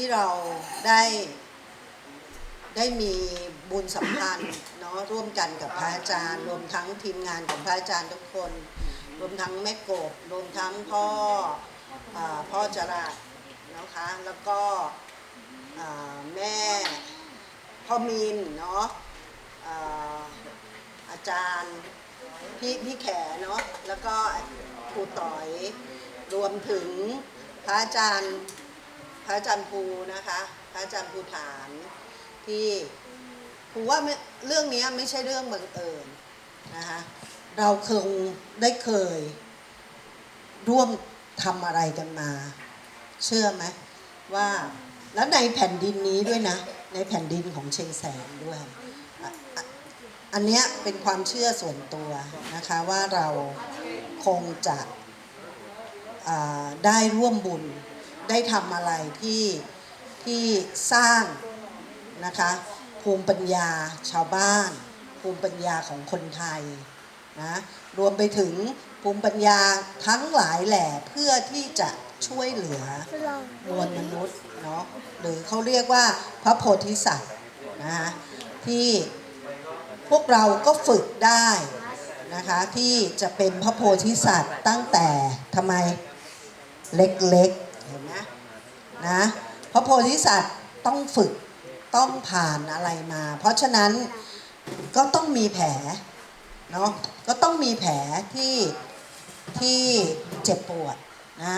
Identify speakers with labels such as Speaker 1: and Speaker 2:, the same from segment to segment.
Speaker 1: ที่เราได้ได้มีบุญสัมพันธ์เนาะร่วมกันกับพระอาจารย์ รวมทั้งทีมงานของพระอาจารย์ทุกคน รวมทั้งแม่กบรวมทั้งพ่ออพ่อจรัสนะคะแล้วก็แม่พ่อมินเนาะอาจารย์พี่พี่แขเนาะแล้วก็ครูต่อยรวมถึงพระอาจารย์ ระอาจารย์ภูนะคะพระอาจารย์ภูฐานที่ภูว่าเรื่องนี้ไม่ใช่เรื่องบังเอิญนะคะเราคงได้เคยร่วมทำอะไรกันมา เชื่อไหมว่าแล้วในแผ่นดินนี้ด้วยนะ ในแผ่นดินของเชียงแสนด้วยอันนี้เป็นความเชื่อส่วนตัวนะคะว่าเราคงจะได้ร่วมบุญ ได้ทำอะไรที่ที่สร้างนะคะภูมิปัญญาชาวบ้าน ภูมิปัญญาของคนไทยนะรวมไปถึงภูมิปัญญาทั้งหลายแหล่เพื่อที่จะช่วยเหลือมวลมนุษย์เนาะหรือเขาเรียกว่าพระโพธิสัตว์นะคะที่พวกเราก็ฝึกได้นะคะที่จะเป็นพระโพธิสัตว์ตั้งแต่ทำไมเล็กๆ เห็นไหมนะเพราะโพธิสัตว์ต้องฝึกต้องผ่านอะไรมา เพราะฉะนั้นก็ต้องมีแผลเนาะก็ต้องมีแผลที่ที่เจ็บปวดนะ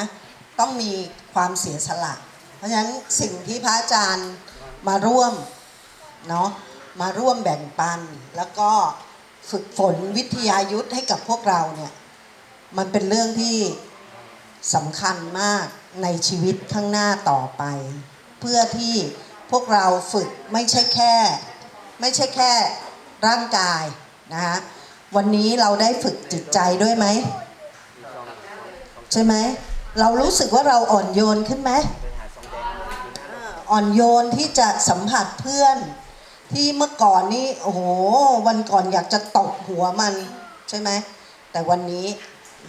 Speaker 1: ต้องมีความเสียสละ เพราะฉะนั้นสิ่งที่พระอาจารย์มาร่วมเนาะมาร่วมแบ่งปัน แล้วก็ฝึกฝนวิทยายุทธให้กับพวกเราเนี่ยมันเป็นเรื่องที่ สำคัญมากในชีวิตข้างหน้าต่อไป เพื่อที่พวกเราฝึกไม่ใช่แค่ ไม่ใช่แค่ร่างกายนะคะวันนี้เราได้ฝึกจิตใจด้วยไหม ใช่ไหม เรารู้สึกว่าเราอ่อนโยนขึ้นไหมอ่าอ่อนโยนที่จะสัมผัสเพื่อน ที่เมื่อก่อนนี่โอ้โหวันก่อนอยากจะตบหัวมันใช่ไหมแต่วันนี้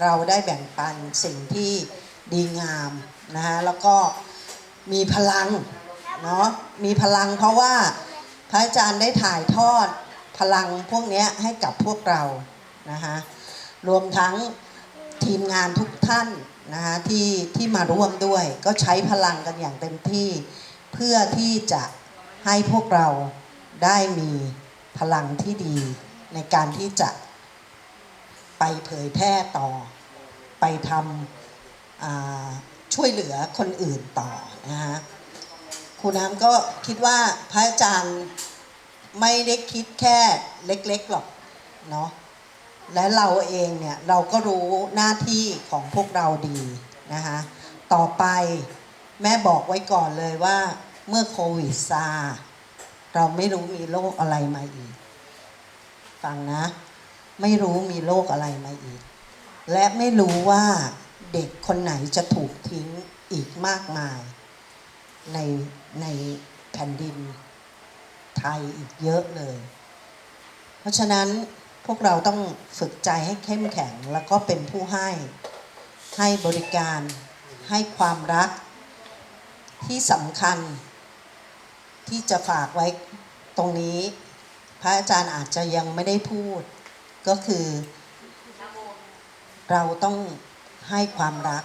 Speaker 1: เราได้แบ่งปันสิ่งที่ดีงามนะฮะแล้วก็มีพลังเนาะมีพลังเพราะว่าพระอาจารย์ได้ถ่ายทอดพลังพวกนี้ให้กับพวกเรานะคะรวมทั้งทีมงานทุกท่านนะคะที่ที่มาร่วมด้วย ก็ใช้พลังกันอย่างเต็มที่ เพื่อที่จะให้พวกเราได้มีพลังที่ดีในการที่จะ ไปเผยแพร่ต่อ ไปทำช่วยเหลือคนอื่นต่อนะฮะครูน้ำก็คิดว่าพระอาจารย์ไม่ได้คิดแค่เล็กๆหรอกเนาะและเราเองเนี่ยเราก็รู้หน้าที่ของพวกเราดีนะคะต่อไปแม่บอกไว้ก่อนเลยว่าเมื่อโควิดซาเราไม่รู้มีโรคอะไรมาอีก ฟังนะ ไม่รู้มีโรคอะไรมาอีก และไม่รู้ว่าเด็กคนไหนจะถูกทิ้งอีกมากมาย ในในแผ่นดินไทยอีกเยอะเลย เพราะฉะนั้นพวกเราต้องฝึกใจให้เข้มแข็งแล้วก็เป็นผู้ให้ให้บริการให้ความรักที่สำคัญ ที่จะฝากไว้ตรงนี้ พระอาจารย์อาจจะยังไม่ได้พูด ก็คือ เราต้องให้ความรัก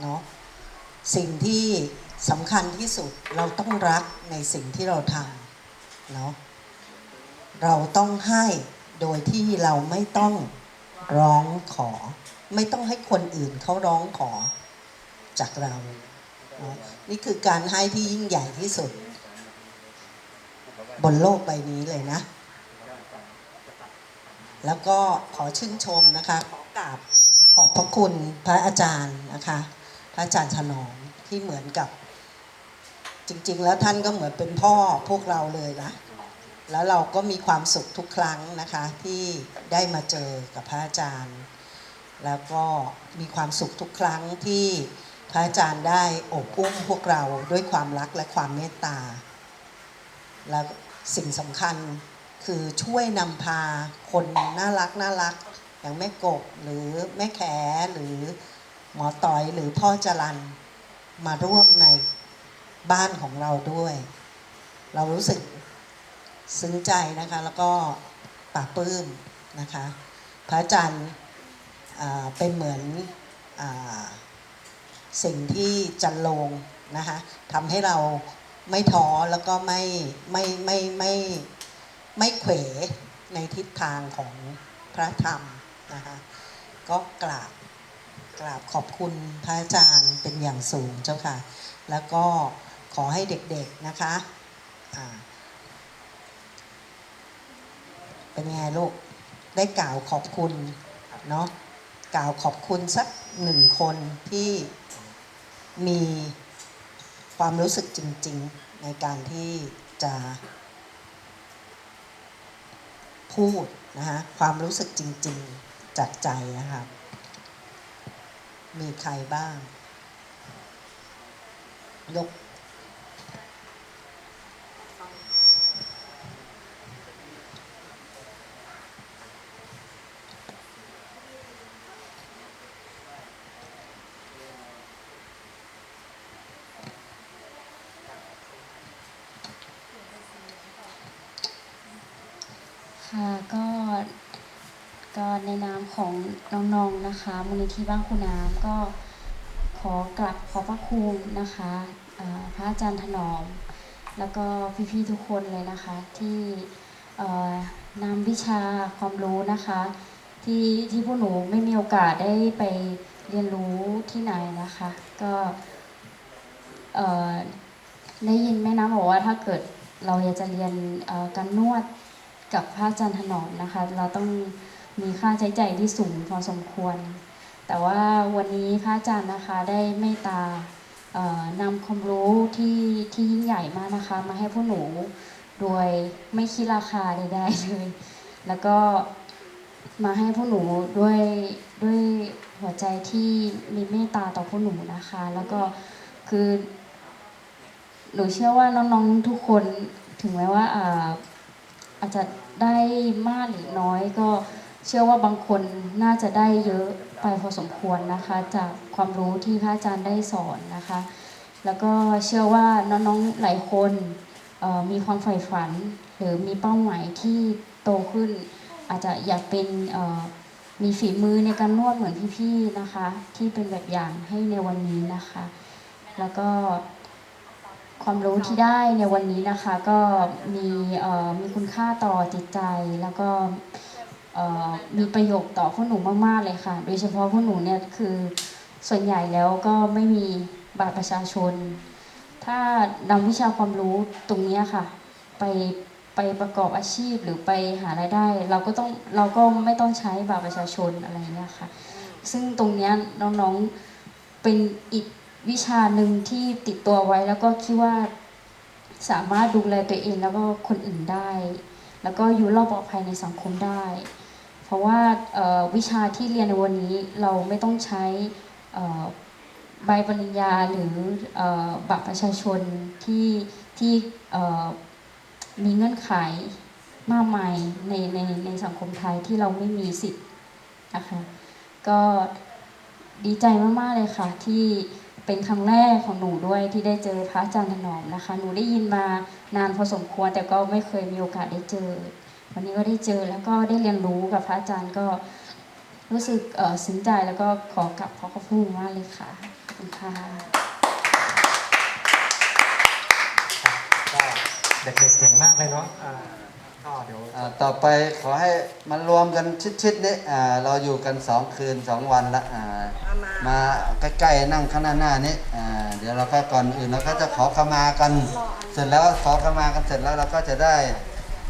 Speaker 1: เนาะสิ่งที่สำคัญที่สุดเราต้องรักในสิ่งที่เราทำเนาะเราต้องให้โดยที่เราไม่ต้องร้องขอ ไม่ต้องให้คนอื่นเขาร้องขอจากเราเนาะนี่คือการให้ที่ยิ่งใหญ่ที่สุด บนโลกใบนี้เลยนะ แล้วก็ขอชื่นชมนะคะขอกราบขอบพระคุณพระอาจารย์นะคะ พระอาจารย์ถนอมที่เหมือนกับ จริง ๆ แล้วท่านก็เหมือนเป็นพ่อพวกเราเลยนะแล้วเราก็มีความสุขทุกครั้งนะคะที่ได้มาเจอกับพระอาจารย์ แล้วก็มีความสุขทุกครั้งที่พระอาจารย์ได้อบอุ้มพวกเราด้วยความรักและความเมตตา แล้วสิ่งสำคัญ คือช่วยนำพาคนน่ารักน่ารัก อย่างแม่กบหรือแม่แขหรือหมอต่อยหรือพ่อจรันมาร่วมในบ้านของเราด้วย เรารู้สึกซึ้งใจนะคะแล้วก็ปลาบปลื้มนะคะ พระอาจารย์เป็นเหมือนอสิ่งที่จันลงนะคะทำให้เราไม่ท้อแล้วก็ไม่ไม่ไม่ไม่ไม่ ไม่เขวในทิศทางของพระธรรมนะคะก็กราบกราบขอบคุณพระอาจารย์เป็นอย่างสูงเจ้าค่ะ แล้วก็ขอให้เด็กๆนะคะอ่าเป็นไงลูก ได้กล่าวขอบคุณเนาะกล่าวขอบคุณสักหนึ่งคนที่มีความรู้สึกจริงๆ ในการที่จะ พูดนะคะความรู้สึกจริงๆจากใจนะครับมีใครบ้าง ยก
Speaker 2: ค่ะ ก็ก็ในนามของน้องๆนะคะมูลนิธิบ้านคุณน้ำก็ขอกลับขอบพระคุณนะคะพระอาจารย์ถนอม แล้วก็พี่ๆทุกคนเลยนะคะที่นำวิชาความรู้นะคะที่ที่พวกหนูไม่มีโอกาสได้ไปเรียนรู้ที่ไหนนะคะ ก็ได้ยินแม่น้ำบอกว่าถ้าเกิดเราอยากจะเรียนการนวด กับพระอาจารย์ถนอมนะคะ เราต้องมีค่าใช้จ่ายที่สูงพอสมควร แต่ว่าวันนี้พระอาจารย์นะคะได้เมตตานำความรู้ที่ที่ยิ่งใหญ่มากนะคะ มาให้พวกหนูโดยไม่คิดราคาใดๆเลย แล้วก็มาให้พวกหนูด้วยด้วยหัวใจที่มีเมตตาต่อพวกหนูนะคะ แล้วก็คือหนูเชื่อว่าน้องๆทุกคนถึงแม้ว่าอาจจะ ได้มากหรือน้อยก็เชื่อว่าบางคนน่าจะได้เยอะไปพอสมควรนะคะ จากความรู้ที่พระอาจารย์ได้สอนนะคะ แล้วก็เชื่อว่าน้องๆหลายคนมีความใฝ่ฝัน หรือมีเป้าหมายที่โตขึ้น อาจจะอยากเป็นมีฝีมือในการนวดเหมือนพี่ๆนะคะ ที่เป็นแบบอย่างให้ในวันนี้นะคะ แล้วก็ ความรู้ที่ได้ในวันนี้นะคะ ก็มีมีคุณค่าต่อจิตใจแล้วก็มีประโยชน์ต่อพวกหนูมาก ๆ เลยค่ะ โดยเฉพาะพวกหนูเนี่ยคือส่วนใหญ่แล้วก็ไม่มีบัตรประชาชน ถ้านำวิชาความรู้ตรงนี้ค่ะ ไปไปประกอบอาชีพหรือไปหารายได้ เราก็ต้องเราก็ไม่ต้องใช้บัตรประชาชนอะไรเงี้ยค่ะ ซึ่งตรงนี้น้องๆเป็นอีก วิชาหนึ่งที่ติดตัวไว้แล้วก็คิดว่าสามารถดูแลตัวเองแล้วก็คนอื่นได้ แล้วก็อยู่รอบปลอดภัยในสังคมได้ เพราะว่าวิชาที่เรียนในวันนี้เราไม่ต้องใช้ใบปริญญาหรือบัตรประชาชนที่ที่มีเงื่อนไขมากมายในในในสังคมไทยที่เราไม่มีสิทธิ์นะคะก็ดีใจมาก ๆ เลยค่ะที่ เป็นครั้งแรกของหนูด้วยที่ได้เจอพระอาจารย์ถนอมนะคะ หนูได้ยินมานานพอสมควรแต่ก็ไม่เคยมีโอกาสได้เจอ วันนี้ก็ได้เจอแล้วก็ได้เรียนรู้กับพระอาจารย์ก็รู้สึกเออซึ้งใจแล้วก็ขอกลับขอขอบคุณมากเลยค่ะขอบคุณค่ะ
Speaker 3: เด็กๆเก่งมากเลยเนาะ ก็เดี๋ยว
Speaker 4: อ่าต่อไปขอให้มันรวมกันชิดๆนี้อ่าเราอยู่กันสองคืนสองวันละอ่ามาใกล้ๆนั่งข้างหน้าหน้านี้อ่าเดี๋ยวเราก็ก่อนอื่นเราก็จะขอขมากัน เสร็จแล้วขอขมากันเสร็จแล้วเราก็จะได้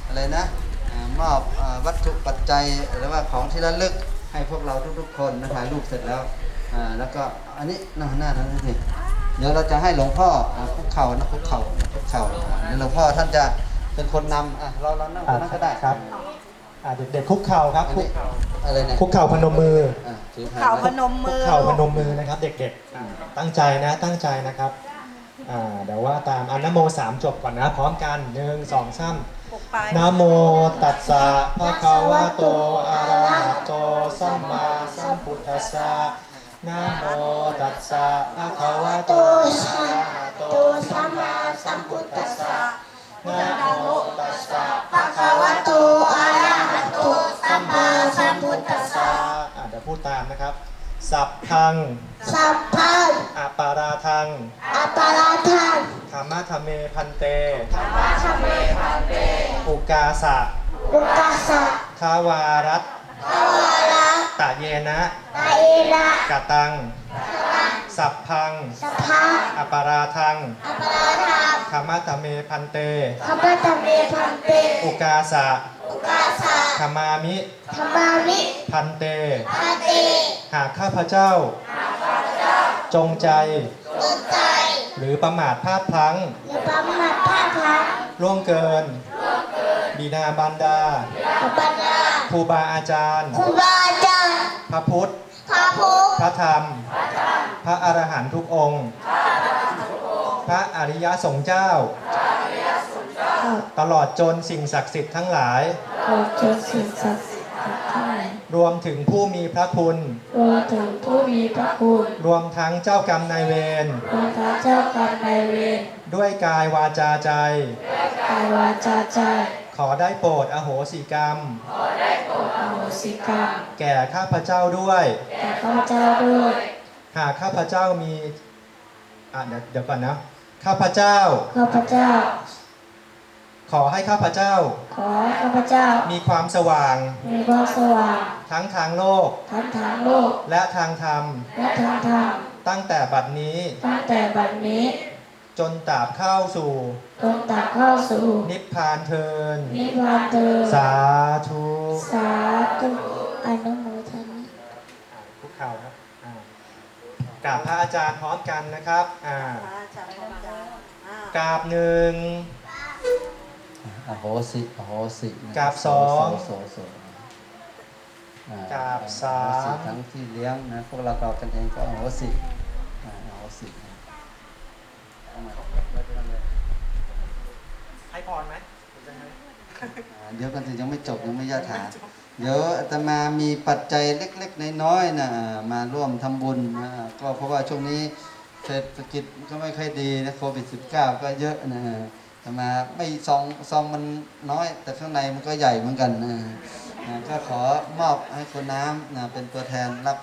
Speaker 4: อะไรนะอามอบอาวัตถุปัจจัยหรือว่าของที่ระลึกให้พวกเราทุกๆ คนนะถ่ายรูปเสร็จแล้วอ่าแล้วก็อันนี้หน้าหน้านั้นนี่เดี๋ยวเราจะให้หลวงพ่ออ่าคุกเข่านะคุกเข่าคุกเข่าอ่าเดี๋ยวหลวงพ่อท่านจะ เป็นคนนำอะเราเรานั่งตรงนั้นก็ได้
Speaker 3: ครับอ่าเด็กๆคุกเข่าครับ
Speaker 4: อัน
Speaker 3: คุ
Speaker 4: นี้
Speaker 3: ก
Speaker 4: อะไรเนี่ย
Speaker 3: คุกเข่าพนมมือ
Speaker 4: อะถือ
Speaker 1: ข่าวพ
Speaker 4: ไว้
Speaker 1: นม
Speaker 3: คุ
Speaker 1: มื
Speaker 3: ก
Speaker 1: อ
Speaker 3: เข่าพนมมือนะครับ เด็กๆอ่าตั้งใจนะตั้งใจนะครับอ่าเดี๋ยวว่าตามอนนโมสามจบก่อนนะพร้อมกันหนึ่งสองสาม
Speaker 1: ปกไป
Speaker 3: นะโมตัสสะภะคะวะโตอะระหะโตสัมมาสัมพุทธัสสะนะโมตัสสะภะคะวะโตอะระหะโตโตสัมมาสัมพุทธัสสะ นะโมตัสสะ
Speaker 5: ภะคะวะโตอะระหะโตสัมมาสัมพุทธัสสะ
Speaker 3: อะเดี๋ยวพูดตามนะครับ สัพพัง
Speaker 5: สัพพัง
Speaker 3: อปาราทัง
Speaker 5: อัปปาราทัง
Speaker 3: ธรรมะธรรมเมพันเต
Speaker 5: ธรรมเมพันเต
Speaker 3: อุกาสะ
Speaker 5: อุกัสสะ
Speaker 3: ทาวารัต
Speaker 5: ภวาระ
Speaker 3: ตะเยนะ
Speaker 5: ตาเอระ
Speaker 3: กะตัง สัพพัง
Speaker 5: สัพพัง
Speaker 3: อปาราทัง
Speaker 5: อัปปาราทัง
Speaker 3: ธรรมะธรรมเมพันเต
Speaker 5: ธรรมธรรมเมพันเต
Speaker 3: อุกาสะ
Speaker 5: อุกัสสะ
Speaker 3: ธรรมามิ
Speaker 5: ธรรมามิ
Speaker 3: พันเต
Speaker 5: พันเต
Speaker 3: หากข้าพเจ้าจงใจ
Speaker 5: ตุนใจ
Speaker 3: หรือประมาทพลาดพลั้ง
Speaker 5: หรือประมาทพลาดพลั้ง
Speaker 3: ล่วงเกินบิดาบรรดา
Speaker 5: กับบรรดา
Speaker 3: ครูบาอาจารย์
Speaker 5: ครูบาอาจารย์
Speaker 3: พระพุทธ
Speaker 5: พระพุทธ
Speaker 3: พระธรรม พระอรหันต์ทุกองค์ พระอริยสงฆ์เจ้า ตลอดจนสิ่งศักดิ์สิทธิ์ทั้งหลาย
Speaker 2: ขอจนสิ่งศักดิ์สิทธิ์ทั้งหลาย
Speaker 3: รวมถึงผู้มีพระคุณ
Speaker 2: รวมถึงผู้มีพระคุณ
Speaker 3: รวมทั้งเจ้ากรรมนายเวร
Speaker 2: รวมทั้งเจ้ากรรมนายเวร
Speaker 3: ด้วยกายวาจาใจ
Speaker 2: กายวาจาใจ
Speaker 3: ขอได้โปรดอโหสิกรรม
Speaker 2: อโหสิกรรม
Speaker 3: แก่ข้าพเจ้าด้วย
Speaker 2: แก่ข้าพเจ้าด้วย
Speaker 3: หากข้าพเจ้ามีอะเดี๋ยวเดี๋ยวก่อนนะ ข้าพเจ้า
Speaker 2: ข้าพเจ้า
Speaker 3: ขอให้ข้าพเจ้า
Speaker 2: ขอให้ข้าพเจ้า
Speaker 3: มีความสว่าง
Speaker 2: มีความสว่าง
Speaker 3: ทั้งทางโลก
Speaker 2: ทั้งทางโลก
Speaker 3: และทางธรรม
Speaker 2: และทางธรรม
Speaker 3: ตั้งแต่บัดนี้
Speaker 2: ตั้งแต่บัดนี้
Speaker 3: จนตราบเข้าสู่
Speaker 2: จนตักเข้าสู่
Speaker 3: นิพพานเทิน
Speaker 2: นิพพานเถิด
Speaker 3: สาธุ
Speaker 2: สาธุอนุโมทนา
Speaker 3: คุกเข่าครับอ่ากราบพระอาจารย์พร้อมกันนะครับ อ่า
Speaker 1: พระอาจารย์พร้อมกันอ่า
Speaker 3: กราบหนึ่ง
Speaker 4: อโหสิอโหสินะ
Speaker 3: กราบสอง
Speaker 4: โสโสอ่
Speaker 3: กราบสาม
Speaker 4: อโหสิทั้งที่เลี้ยงนะพวกเราต่อกันเองก็อโหสิอ่าอโหสิเอามาไว้ตรงนั้นเลย
Speaker 3: ให้พรไหมหรือยังไง
Speaker 4: อ่าเดี๋ยวกันถึงยังไม่จบยังไม่ยะถาเดี๋ยวอาตมามีปัจจัยเล็ก ๆ น้อยๆนะอ่ามาร่วมทำบุญนะก็เพราะว่าช่วงนี้ เศรษฐกิจก็ไม่ค่อยดีนะโควิด -19 ก็เยอะนะฮะมาไม่ซองซองมันน้อย แต่ข้างในมันก็ใหญ่เหมือนกันนะก็ขอมอบให้คนน้ำนะเป็นตัวแทนรับ